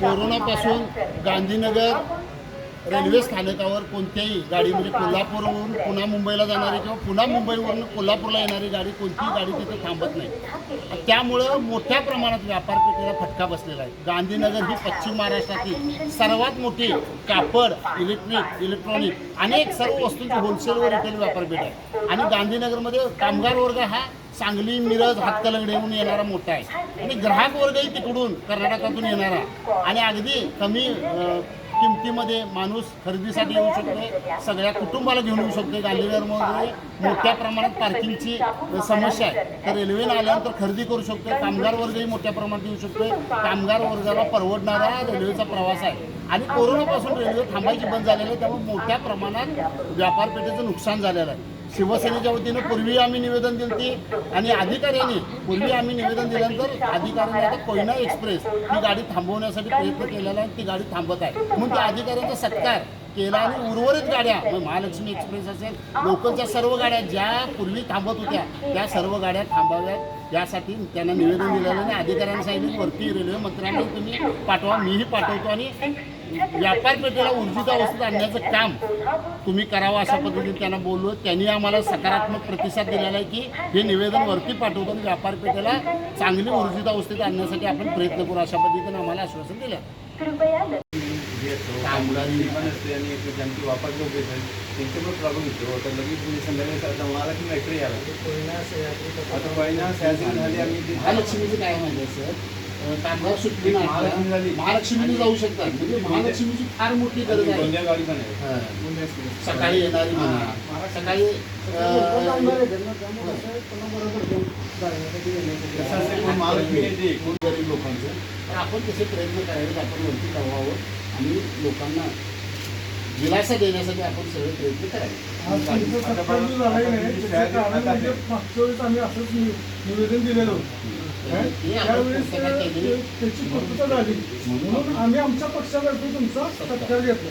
कोरोनापासून गांधीनगर रेल्वे स्थानकावर कोणत्याही गाडी म्हणजे कोल्हापूरवरून पुन्हा मुंबईला जाणारी किंवा पुन्हा मुंबईवरून कोल्हापूरला येणारी गाडी कोणतीही गाडी तिथे थांबत नाही. त्यामुळं मोठ्या प्रमाणात व्यापारपेठेला फटका बसलेला आहे. गांधीनगर ही पश्चिम महाराष्ट्रातील सर्वात मोठी कापड इलेक्ट्रिक इलेक्ट्रॉनिक अनेक सर्व वस्तूंची होलसेल व रिटेल व्यापारपेठ आहे. आणि गांधीनगरमध्ये कामगार वर्ग हा सांगली मिरज हातकलंगडेहून येणारा मोठा आहे. आणि ग्राहक वर्गही तिकडून कर्नाटकातून येणारा आणि अगदी कमी किमतीमध्ये माणूस खरेदीसाठी येऊ शकतो सगळ्या कुटुंबाला घेऊन येऊ शकतो गांधीनगरमध्ये मोठ्या प्रमाणात पार्किंगची समस्या आहे. तर रेल्वेनं आल्यानंतर खरेदी करू शकतो कामगार वर्गही मोठ्या प्रमाणात येऊ शकतो कामगार वर्गाला परवडणारा रेल्वेचा प्रवास आहे. आणि कोरोनापासून रेल्वे थांबायची बंद झालेली आहे. त्यामुळे मोठ्या प्रमाणात व्यापारपेठेचं नुकसान झालेलं आहे. शिवसेनेच्या वतीनं पूर्वी आम्ही निवेदन दिलं ती आणि अधिकाऱ्यांनी पूर्वी आम्ही निवेदन दिल्यानंतर अधिकाऱ्यांनी आता कोयना एक्सप्रेस ही गाडी थांबवण्यासाठी प्रयत्न केलेला आहे ती गाडी थांबत आहे. म्हणून त्या अधिकाऱ्यांचा सत्कार केला आणि उर्वरित गाड्या मग महालक्ष्मी एक्सप्रेस असेल लोकलच्या सर्व गाड्या ज्या पूर्वी थांबत होत्या त्या सर्व गाड्या थांबाव्यात. यासाठी त्यांना निवेदन दिलेलं आणि अधिकाऱ्यांनी सांगितलं वरती रेल्वे मंत्र्यांना तुम्ही पाठवा मीही पाठवतो आणि व्यापारपेठेला ऊर्जित अवस्थेत आणण्याचं काम तुम्ही करावं अशा पद्धतीने त्यांना बोललो. त्यांनी आम्हाला सकारात्मक प्रतिसाद दिलेला आहे की हे निवेदन वरती पाठवतो आणि व्यापारपेठेला चांगली ऊर्जित अवस्थेत आणण्यासाठी आपण प्रयत्न करू अशा पद्धतीने आम्हाला आश्वासन दिलं. कामगारी पण असते आणि एक ज्यांची वापर लोक येतात त्यांचे पण प्रॉब्लेम होतो तर लगेच म्हणजे संध्याकाळी आता महालक्ष्मी रात्री यायला आता पहिला सह्याद्री झाली आम्ही महालक्ष्मीचं काय माहिती सर कामगार महालक्ष्मी झाली. महालक्ष्मीने जाऊ शकतात म्हणजे महालक्ष्मीची फार मोठी गरज आहे गोंदिया गाडी पण आहे. हा. सकाळी येणारी म्हणा सकाळी कोण महालक्ष्मी येते कोण गरीब लोकांचं? तर आपण तसे प्रयत्न करावेत आपण वरती कळवावं आणि लोकांना दिलासा देण्यासाठी आपण सगळे प्रयत्न करावे. म्हणजे मागच्या वेळेस आम्ही असंच निवेदन दिलेलं त्यावेळेस त्याची पूर्तता झाली. म्हणून आम्ही आमच्या पक्षातर्फे तुमचा सत्कार घेतला.